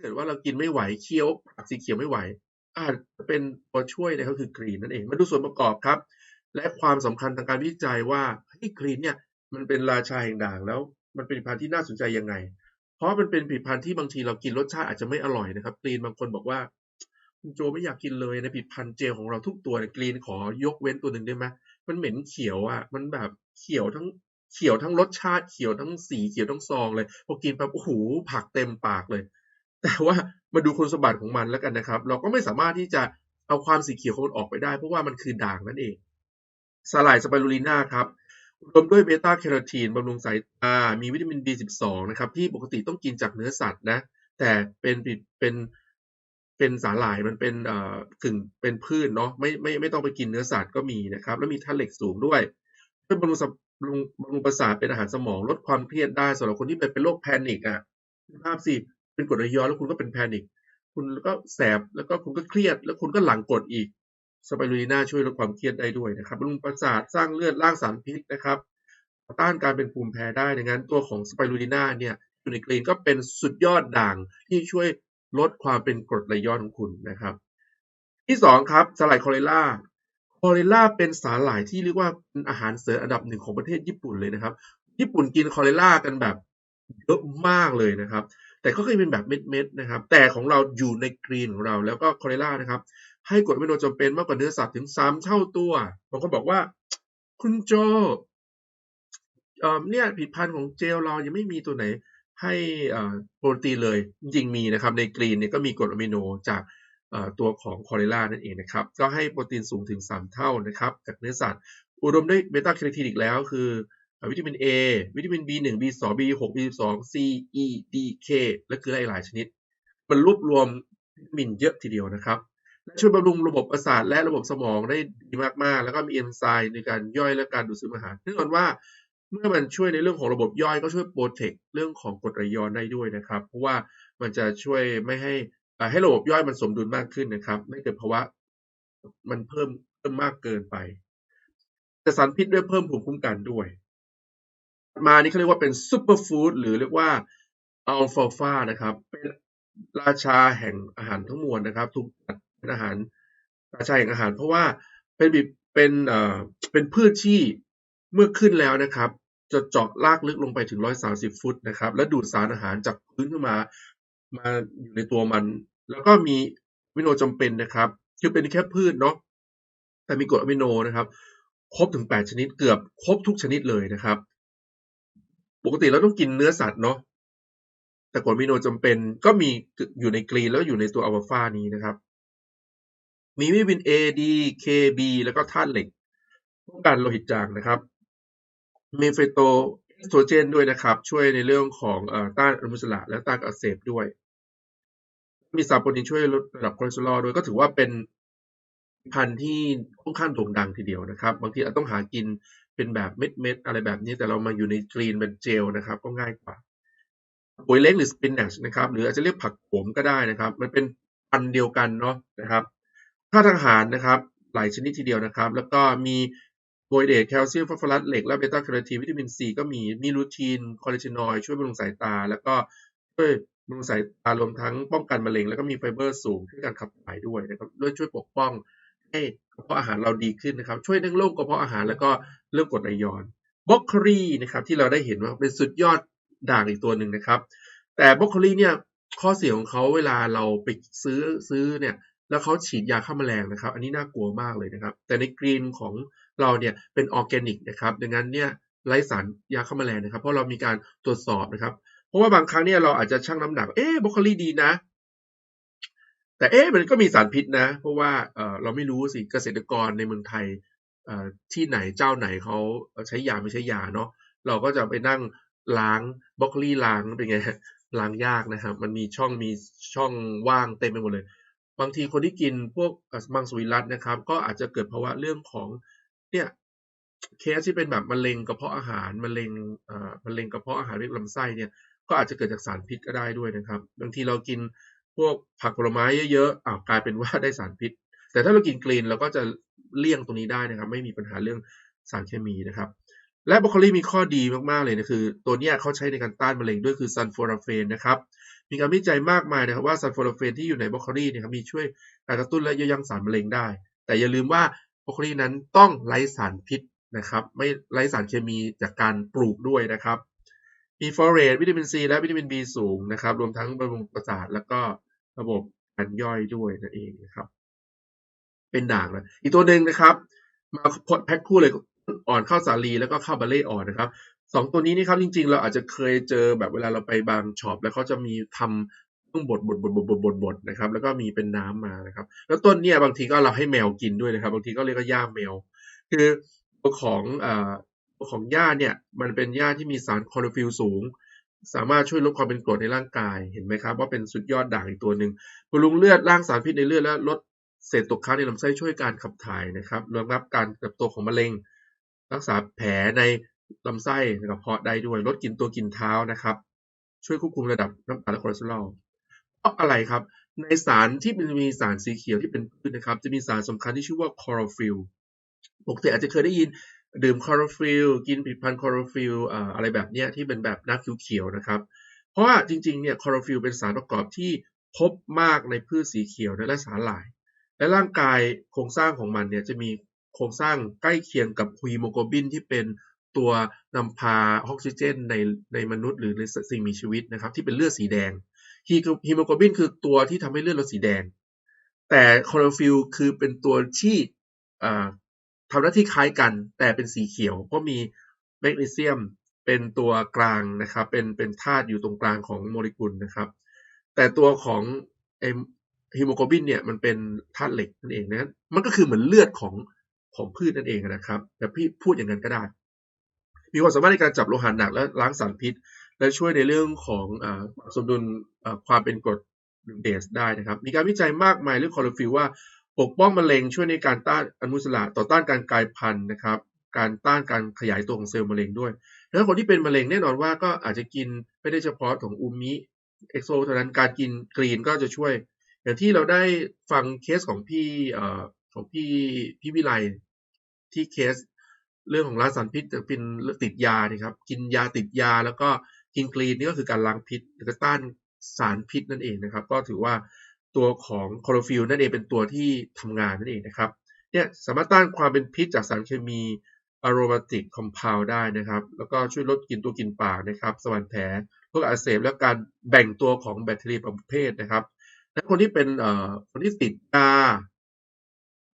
เกิดว่าเรากินไม่ไหวเคี้ยวผักสีเขียวไม่ไหว อาจจะเป็นตัวช่วยนะครับคือกรีนนั่นเองมาดูส่วนประกอบครับ และความสำคัญทางการวิจัยว่าเฮ้ยกรีนเนี่ยมันเป็นราชาแห่งด่างแล้ว มันเป็นผลิตภัณฑ์ที่น่าสนใจยังไง เพราะมันเป็นผลิตภัณฑ์ที่บางทีเรากินรสชาติอาจจะไม่อร่อยนะครับกรีนบางคนบอกว่าคุณโจไม่อยากกินเลยในผลิตภัณฑ์เจลของเราทุกตัวเนี่ยกรีนขอยกเว้นตัวหนึ่งได้ไหมมันเหม็นเขียวอะ มันแบบเขียวทั้งเขียวทั้งรสชาติเขียวทั้งสีเขียวทั้งซองเลยพอกินไปโอ้โหผักเต็มปากเลย แต่ว่ามาดูคุณสมบัติของมันแล้วกันนะครับ เราก็ไม่สามารถที่จะเอาความสีเขียวของมันออกไปได้ เพราะว่ามันคือด่างนั่นเองสลายสไปรูลิน่าครับอุดมด้วยเบต้าแคโรทีนบำรุงสายตา มีวิตามิน B12 นะครับ ที่ปกติต้องกินจากเนื้อสัตว์นะ แต่เป็นเป็นเป็นสาหร่ายมันเป็นเอ่อกึ่งเป็นพืชเนาะไม่ไม่ไม่ต้องไปกินเนื้อสัตว์ก็มีนะครับ แล้วมีธาตุเหล็กสูงด้วยช่วยบำรุงบำรุงบำรุงประสาทเป็นอาหารสมองลดความเครียดได้สำหรับคนที่เป็นเป็นโรคแพนิคอะภาพสิ เป็นกรดไหลย้อนแล้วคุณก็เป็นแพนิคคุณก็แสบแล้วก็คุณก็เครียด แล้วคุณก็หลังกดอีกสไปรูลิน่าช่วยลดความเครียดได้ด้วยนะครับบำรุงประสาทสร้างเลือดล่างสารพิษนะครับ ต้านการเป็นภูมิแพ้ได้ดังนั้นตัวของสไปรูลิน่าเนี่ยอยู่ในกรีนก็เป็นสุดยอดด่างที่ช่วยลดความเป็นกรดไหลย้อนของคุณนะครับ ที่สองครับสลายคอเรล่าคอเรล่าเป็นสาหร่ายที่เรียกว่าเป็นอาหารเสริมอันดับหนึ่งของประเทศญี่ปุ่นเลยนะครับ ญี่ปุ่นกินคอเรล่ากันแบบ เยอะมากเลยนะครับ แต่ก็เคยเป็นแบบเม็ดๆนะครับ แต่ของเราอยู่ในกรีนของเราแล้วก็คอเรล่านะครับ ให้กรดอะมิโนจำเป็นมากกว่าเนื้อสัตว์ถึงสามเท่าตัวบางคนบอกว่า คุณโจเนี่ยผลิตภัณฑ์ของเจลเรายังไม่มีตัวไหนให้โปรตีนเลยจริงมีนะครับ ในกรีนเนี่ยก็มีกรดอะมิโนจากตัวของคอเรล่านั่นเองนะครับ ก็ให้โปรตีนสูงถึง 3 เท่านะครับ จากเนื้อสัตว์ อุดมด้วยเบต้าแคโรทีนอีกแล้ว คือ วิตามิน A วิตามิน B1 B2 B6 B12 C E D K และเกลือหลายชนิด มันรวบรวมวิตามินเยอะทีเดียวนะครับและช่วยบำรุงระบบประสาทและระบบสมองได้ดีมากๆ แล้วก็มีเอนไซม์ในการย่อยและการดูดซึมอาหารแน่นอนว่าเมื่อมันช่วยในเรื่องของระบบย่อยก็ช่วยโปรเทคเรื่องของกรดไหลย้อนได้ด้วยนะครับ เพราะว่ามันจะช่วยไม่ให้ให้ระบบย่อยมันสมดุลมากขึ้นนะครับ ไม่เกิดภาวะมันเพิ่มเพิ่มมากเกินไป แต่สารพิษด้วยเพิ่มภูมิคุ้มกันด้วย มานี่เขาเรียกว่าเป็นซูเปอร์ฟู้ดหรือเรียกว่าอัลฟาฟานะครับ เป็นราชาแห่งอาหารทั้งมวลนะครับ ถูกเป็นอาหารราชาแห่งอาหาร เพราะว่าเป็นเป็นเอ่อเป็นพืชที่เมื่อขึ้นแล้วนะครับ จะเจาะลากลึกลงไปถึง 130 ฟุตนะครับ และดูดสารอาหารจากพื้นขึ้นมามาอยู่ในตัวมัน แล้วก็มีวิโนจำเป็นนะครับ คือเป็นแค่พืชเนาะแต่มีกรดอะมิโนนะครับ ครบถึง 8 ชนิดเกือบครบทุกชนิดเลยนะครับ ปกติเราต้องกินเนื้อสัตว์เนาะแต่กรดมิโนจำเป็นก็มีอยู่ในกรีนแล้วอยู่ในตัวอัลฟานี้นะครับ มีวิตามิน A D K B แล้วก็ธาตุเหล็กป้องกันโลหิตจางนะครับ มีเฟโตเอสโตรเจนด้วยนะครับ ช่วยในเรื่องของอต้านอนุมูลอิสระและต้านอักเสบด้วย มีสารโปรตีนช่วยลดระดับคอเลสเตอรอลด้วยก็ถือว่าเป็นพันธุ์ที่ค่อนข้างโด่งดังทีเดียวนะครับ บางทีเราต้องหากินเป็นแบบเม็ดๆอะไรแบบนี้แต่เรามาอยู่ในกรีนเป็นเจลนะครับ ก็ง่ายกว่าปุ๋ยเล็กหรือสปินเนชนะครับ หรืออาจจะเรียกผักโขมก็ได้นะครับ มันเป็นพันเดียวกันเนาะนะครับธาตุอาหารนะครับ หลายชนิดทีเดียวนะครับ แล้วก็มีโบยเดตแคลเซียมฟอสฟอรัสเหล็กและเบต้าแคโรทีนวิตามินซีก็มีมีลูทีนคอเลสเตอรอลช่วยบำรุงสายตา แล้วก็ช่วยบำรุงสายตารวมทั้งป้องกันมะเร็ง แล้วก็มีไฟเบอร์สูงช่วยการขับถ่ายด้วยนะครับด้วยช่วยปกป้องให้ ระเพาะอาหารเราดีขึ้นนะครับ ช่วยเรื่องโรคกระเพาะอาหารแล้วก็เรื่องกรดไหลย้อนบล็อกโคลีนะครับที่เราได้เห็นว่าเป็นสุดยอดด่างอีกตัวหนึ่งนะครับ แต่บล็อกโคลีเนี่ยข้อเสียของเขาเวลาเราไปซื้อซื้อเนี่ยแล้วเขาฉีดยาฆ่าแมลงนะครับ อันนี้น่ากลัวมากเลยนะครับ แต่ในกรีนของเราเนี่ยเป็นออร์แกนิกนะครับดังนั้นเนี่ยไร้สารยาฆ่าแมลงนะครับ เพราะเรามีการตรวจสอบนะครับ เพราะว่าบางครั้งเนี่ยเราอาจจะชั่งน้ำหนัก เอ๊ะบรอกโคลีดีนะ แต่เอ๊ะมันก็มีสารพิษนะ เพราะว่าเออเราไม่รู้สิเกษตรกรในเมืองไทยเอ่อที่ไหนเจ้าไหนเขาใช้ยาไม่ใช้ยาเนาะเราก็จะไปนั่งล้างบรอกลี่ล้างเป็นไงล้างยากนะครับ มันมีช่องมีช่องว่างเต็มไปหมดเลย บางทีคนที่กินพวกมังสวิรัตนะครับ ก็อาจจะเกิดภาวะเรื่องของเนี่ยเคสที่เป็นแบบมะเร็งกระเพาะอาหารมะเร็งเอ่อมะเร็งกระเพาะอาหารเรียกลำไส้เนี่ยก็อาจจะเกิดจากสารพิษก็ได้ด้วยนะครับ บางทีเรากิน พวกผักผลไม้เยอะๆอ้าวกลายเป็นว่าได้สารพิษ แต่ถ้าเรากินกรีนเราก็จะเลี่ยงตรงนี้ได้นะครับ ไม่มีปัญหาเรื่องสารเคมีนะครับ และบรอกโคลีมีข้อดีมากๆเลยนะคือ ตัวนี้เขาใช้ในการต้านมะเร็งด้วยคือซันโฟราเฟนนะครับมีการวิจัยมากมายนะครับว่าซัลโฟราเฟนที่อยู่ในบรอกโคลีเนี่ยครับมีช่วยการกระตุ้นและยับยั้งสารมะเร็งได้ แต่อย่าลืมว่าบรอกโคลีนั้นต้องไร้สารพิษนะครับ ไม่ไร้สารเคมีจากการปลูกด้วยนะครับ มีฟอเรตวิตามินซีและวิตามิน B สูงนะครับ รวมทั้งบำรุงประสาทแล้วก็ระบบการย่อยด้วยนั่นเองนะครับ เป็นด่างนะอีกตัวหนึ่งนะครับ มาแพ็คคู่เลยอ่อนข้าวสาลีแล้วก็ข้าวบาเล่อ่อนนะครับสองตัวนี้นี่ครับจริง ๆ เราอาจจะเคยเจอแบบเวลาเราไปบางช็อปแล้วเขาจะมีทำเครื่องบดบดบดบดบดบดบดนะครับ แล้วก็มีเป็นน้ำมานะครับ แล้วต้นเนี่ยบางทีก็เราให้แมวกินด้วยนะครับ บางทีก็เรียกว่าหญ้าแมว คือตัวของอ่า ของหญ้าเนี่ยมันเป็นหญ้าที่มีสารคลอโรฟิลสูง สามารถช่วยลดความเป็นกรดในร่างกายเห็นไหมครับ ว่าเป็นสุดยอดด่างอีกตัวหนึ่งบำรุงเลือดล้างสารพิษในเลือดและลดเศษตกค้างในลำไส้ช่วยการขับถ่ายนะครับระงับการเติบโตของมะเร็ง รักษาแผลในลำไส้กระเพาะได้ด้วยลดกลิ่นตัวกลิ่นเท้านะครับ ช่วยควบคุมระดับน้ำตาลและคอเลสเตอรอลเพราะอะไรครับ ในสารที่มันมีสารสีเขียวที่เป็นพืชนะครับ จะมีสารสำคัญที่ชื่อว่าคลอโรฟิลปกติอาจจะเคยได้ยิน ดื่มคลอโรฟิลกินผลิตภัณฑ์คลอโรฟิลอะไรแบบเนี้ยที่เป็นแบบน้ำเขียวๆนะครับ เพราะว่าจริงๆเนี่ยคลอโรฟิลเป็นสารประกอบที่พบมากในพืชสีเขียวและสาหร่าย และร่างกายโครงสร้างของมันเนี่ยจะมีโครงสร้างใกล้เคียงกับฮีโมโกลบินที่เป็นตัวนำพาออกซิเจนในในมนุษย์หรือในสิ่งมีชีวิตนะครับ ที่เป็นเลือดสีแดงฮีโมโกลบินคือตัวที่ทำให้เลือดเราสีแดง แต่คลอโรฟิลคือเป็นตัวที่ ทำหน้าที่คล้ายกันแต่เป็นสีเขียว เพราะมีแมกนีเซียมเป็นตัวกลางนะครับ เป็นเป็นธาตุอยู่ตรงกลางของโมเลกุลนะครับ แต่ตัวของฮีโมโกลบินเนี่ยมันเป็นธาตุเหล็กนั่นเองนะมันก็คือเหมือนเลือดของของพืชนั่นเองนะครับ แต่พี่พูดอย่างนั้นก็ได้ มีความสามารถในการจับโลหะหนักและล้างสารพิษ และช่วยในเรื่องของอสมดุลความเป็นกรดเบสได้นะครับ มีการวิจัยมากมายเรื่องคลอโรฟิลว่า ปกป้องมะเร็งช่วยในการต้านอนุมูลอิสระต่อต้านการกลายพันธุ์นะครับ การต้านการขยายตัวของเซลล์มะเร็งด้วย แล้วคนที่เป็นมะเร็งแน่นอนว่าก็อาจจะกินไม่ได้เฉพาะของอูมิเอ็กโซเท่านั้นการกินกรีนก็จะช่วย อย่างที่เราได้ฟังเคสของพี่เอ่อของพี่พี่วิไลที่เคสเรื่องของล้างสารพิษจะเป็นติดยานะครับ กินยาติดยาแล้วก็กินกรีนนี่ก็คือการล้างพิษหรือต้านสารพิษนั่นเองนะครับ ก็ถือว่า ตัวของคลอโรฟิลนั่นเองเป็นตัวที่ทำงานนั่นเองนะครับเนี่ยสามารถต้านความเป็นพิษจากสารเคมีอะโรมาติกคอมเพลได้นะครับ แล้วก็ช่วยลดกลิ่นตัวกลิ่นปากนะครับสว่านแผลพวกอักเสบและการแบ่งตัวของแบคทีเรียประเภทนะครับและคนที่เป็นเอ่อคนที่ติดยา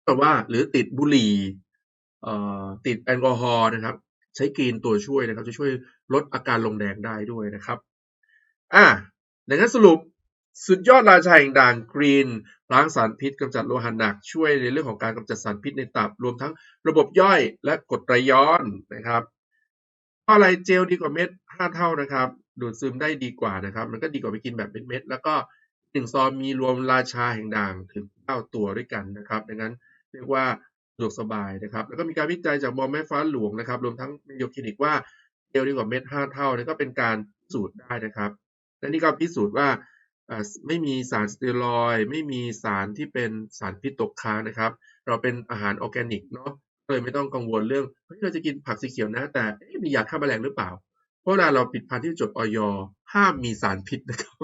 แต่ว่าหรือติดบุหรี่เอ่อติดแอลกอฮอล์นะครับ ใช้กรีนตัวช่วยนะครับ จะช่วยลดอาการลงแดงได้ด้วยนะครับ อะดังนั้นสรุป สุดยอดราชาแห่งด่างกรีน ล้างสารพิษกำจัดโลหะหนักช่วยในเรื่องของการกำจัดสารพิษในตับ รวมทั้งระบบย่อยและกรดไตรย้อนนะครับอะไรเจลดีกว่าเม็ด5เท่านะครับ ดูดซึมได้ดีกว่านะครับ มันก็ดีกว่าไปกินแบบเป็นเม็ด แล้วก็หนึ่งซองมีรวมราชาแห่งด่างถึง9ตัวด้วยกันนะครับ ดังนั้นเรียกว่าสะดวกสบายนะครับ แล้วก็มีการวิจัยจากมอแม่ฟ้าหลวงนะครับ รวมทั้งโยคลินิกว่าเจลดีกว่าเม็ด5เท่านี่ก็เป็นการพิสูจน์ได้นะครับ และนี่ก็พิสูจน์ว่า ไม่มีสารสเตียรอยไม่มีสารที่เป็นสารพิษตกค้างนะครับ เราเป็นอาหารออร์แกนิกเนาะเลยไม่ต้องกังวลเรื่องเฮ้ยเราจะกินผักสีเขียวนะ แต่มียาฆ่าแมลงหรือเปล่า เพราะเวลาเราผิดพันธุ์ที่จดออยห้ามมีสารพิษนะครับ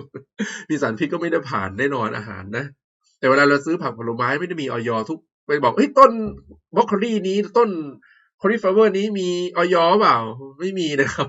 มีสารพิษก็ไม่ได้ผ่านแน่นอนอาหารนะ แต่เวลาเราซื้อผักผลไม้ไม่ได้มีออยทุกไปบอกเฮ้ยต้นบรอกโคลีนี้ต้นคอลิฟลาเวอร์นี้มีออยเปล่าไม่มีนะครับ